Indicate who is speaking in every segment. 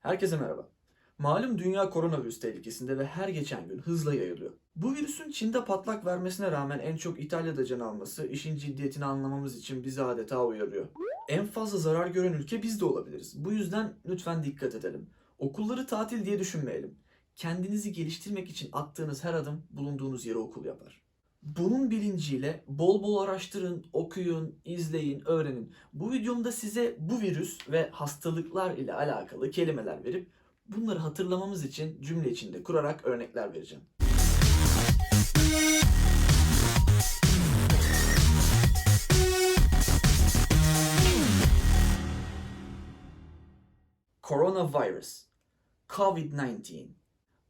Speaker 1: Herkese merhaba. Malum dünya koronavirüs tehlikesinde ve her geçen gün hızla yayılıyor. Bu virüsün Çin'de patlak vermesine rağmen en çok İtalya'da can alması işin ciddiyetini anlamamız için bizi adeta uyarıyor. En fazla zarar gören ülke biz de olabiliriz. Bu yüzden lütfen dikkat edelim. Okulları tatil diye düşünmeyelim. Kendinizi geliştirmek için attığınız her adım bulunduğunuz yere okul yapar. Bunun bilinciyle bol bol araştırın, okuyun, izleyin, öğrenin. Bu videomda size bu virüs ve hastalıklar ile alakalı kelimeler verip bunları hatırlamamız için cümle içinde kurarak örnekler vereceğim. Coronavirus, COVID-19.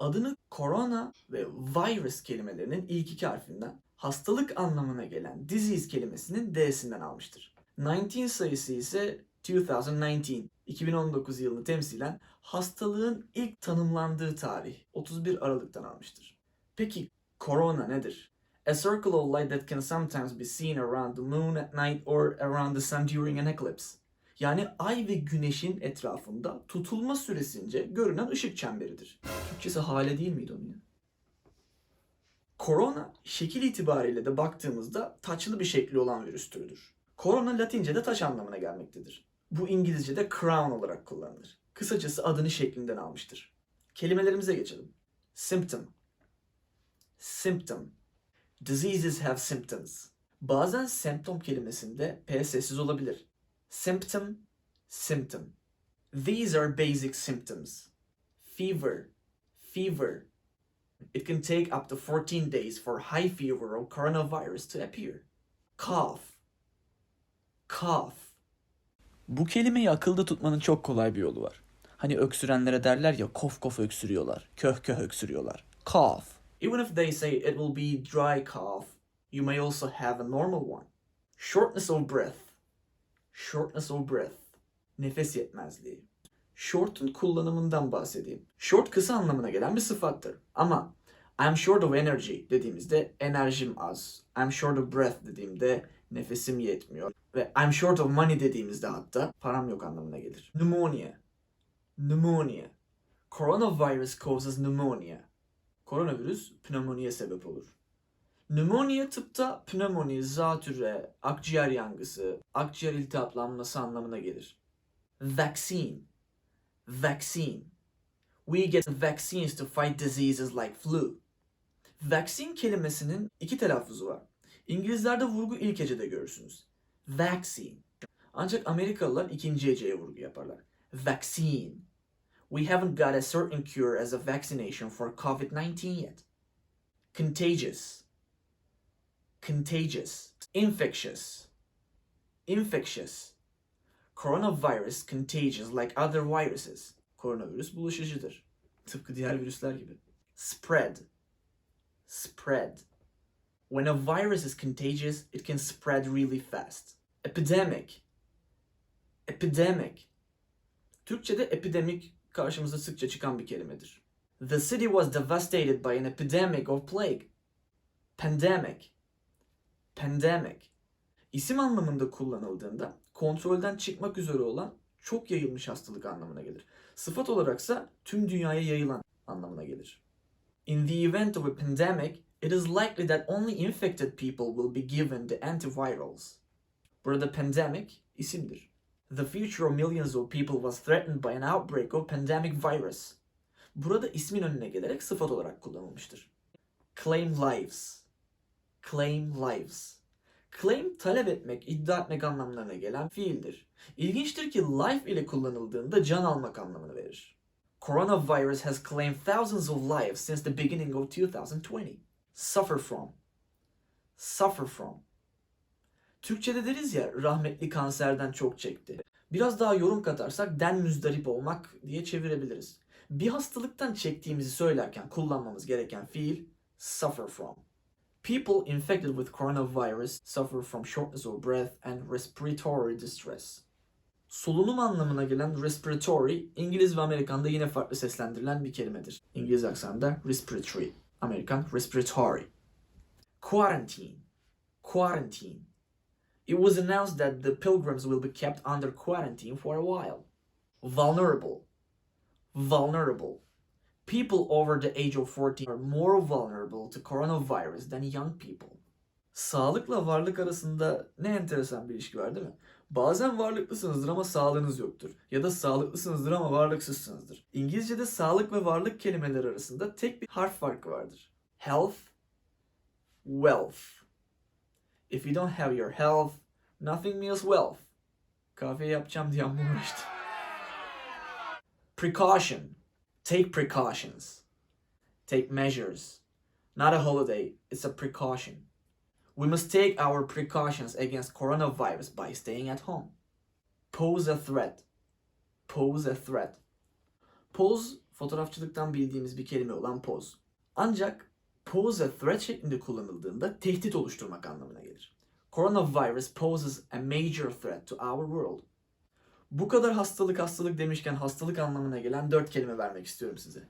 Speaker 1: Adını corona ve virus kelimelerinin ilk iki harfinden, hastalık anlamına gelen disease kelimesinin D'sinden almıştır. 19 sayısı ise 2019, 2019 yılını temsilen hastalığın ilk tanımlandığı tarih 31 Aralık'tan almıştır. Peki corona nedir? A circle of light that can sometimes be seen around the moon at night or around the sun during an eclipse. Yani ay ve güneşin etrafında tutulma süresince görünen ışık çemberidir. Türkçesi hale değil miydi onun ya? Korona şekil itibariyle de baktığımızda taçlı bir şekli olan virüs türüdür. Korona Latince'de taş anlamına gelmektedir. Bu İngilizce'de crown olarak kullanılır. Kısacası adını şeklinden almıştır. Kelimelerimize geçelim. Symptom. Symptom. Diseases have symptoms. Bazen semptom kelimesinde P sessiz olabilir. Symptom, symptom. These are basic symptoms. Fever, fever. It can take up to 14 days for high fever or coronavirus to appear. Cough, cough. Bu kelimeyi akılda tutmanın çok kolay bir yolu var. Hani öksürenlere derler ya kof kof öksürüyorlar, köh köh öksürüyorlar. Cough. Even if they say it will be dry cough, you may also have a normal one. Shortness of breath. Shortness of breath. Nefes yetmezliği. Short'un kullanımından bahsedeyim. Short kısa anlamına gelen bir sıfattır. Ama I'm short of energy dediğimizde enerjim az. I'm short of breath dediğimde nefesim yetmiyor. Ve I'm short of money dediğimizde hatta param yok anlamına gelir. Pneumonia. Pneumonia. Coronavirus causes pneumonia. Koronavirüs pnömoniye sebep olur. Pneumonia tıpta pnömoni, zatüre, akciğer yangısı, akciğer iltihaplanması anlamına gelir. Vaccine. Vaccine. We get vaccines to fight diseases like flu. Vaccine kelimesinin iki telaffuzu var. İngilizlerde vurgu ilk hecede görürsünüz. Vaccine. Ancak Amerikalılar ikinci heceye vurgu yaparlar. Vaccine. We haven't got a certain cure as a vaccination for COVID-19 yet. Contagious. Contagious. Infectious. Infectious. Coronavirus contagious like other viruses. Koronavirüs bulaşıcıdır. Tıpkı diğer virüsler gibi. Spread. Spread. When a virus is contagious, it can spread really fast. Epidemic. Epidemic. Türkçe'de epidemik karşımıza sıkça çıkan bir kelimedir. The city was devastated by an epidemic of plague. Pandemic. Pandemic. İsim anlamında kullanıldığında kontrolden çıkmak üzere olan çok yayılmış hastalık anlamına gelir. Sıfat olaraksa tüm dünyaya yayılan anlamına gelir. In the event of a pandemic, it is likely that only infected people will be given the antivirals. Burada pandemic isimdir. The future of millions of people was threatened by an outbreak of pandemic virus. Burada ismin önüne gelerek sıfat olarak kullanılmıştır. Claim lives. Claim lives. Claim talep etmek, iddia etmek anlamlarına gelen fiildir. İlginçtir ki life ile kullanıldığında can almak anlamını verir. Coronavirus has claimed thousands of lives since the beginning of 2020. Suffer from. Suffer from. Türkçe'de deriz ya rahmetli kanserden çok çekti. Biraz daha yorum katarsak den müzdarip olmak diye çevirebiliriz. Bir hastalıktan çektiğimizi söylerken kullanmamız gereken fiil suffer from. People infected with coronavirus suffer from shortness of breath and respiratory distress. Solunum anlamına gelen respiratory, İngiliz ve Amerikan'da yine farklı seslendirilen bir kelimedir. İngiliz aksanında respiratory, Amerikan respiratory. Quarantine. Quarantine. It was announced that the pilgrims will be kept under quarantine for a while. Vulnerable. Vulnerable. People over the age of 40 are more vulnerable to coronavirus than young people. Sağlıkla varlık arasında ne enteresan bir ilişki var değil mi? Bazen varlıklısınızdır ama sağlığınız yoktur. Ya da sağlıklısınızdır ama varlıksızsınızdır. İngilizce'de sağlık ve varlık kelimeleri arasında tek bir harf farkı vardır. Health, wealth. If you don't have your health, nothing means wealth. Kahve yapacağım diye uğraştım. Precaution. Take precautions. Take measures. Not a holiday, it's a precaution. We must take our precautions against coronavirus by staying at home. Pose a threat. Pose a threat. Pose, fotoğrafçılıktan bildiğimiz bir kelime olan poz. Ancak pose a threat şeklinde kullanıldığında tehdit oluşturmak anlamına gelir. Coronavirus poses a major threat to our world. Bu kadar hastalık hastalık demişken hastalık anlamına gelen dört kelime vermek istiyorum size.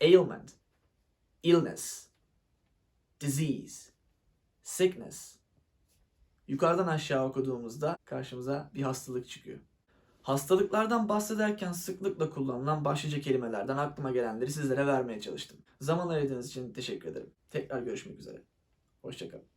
Speaker 1: Ailment, illness, disease, sickness. Yukarıdan aşağı okuduğumuzda karşımıza bir hastalık çıkıyor. Hastalıklardan bahsederken sıklıkla kullanılan başlıca kelimelerden aklıma gelenleri sizlere vermeye çalıştım. Zaman ayırdığınız için teşekkür ederim. Tekrar görüşmek üzere. Hoşçakalın.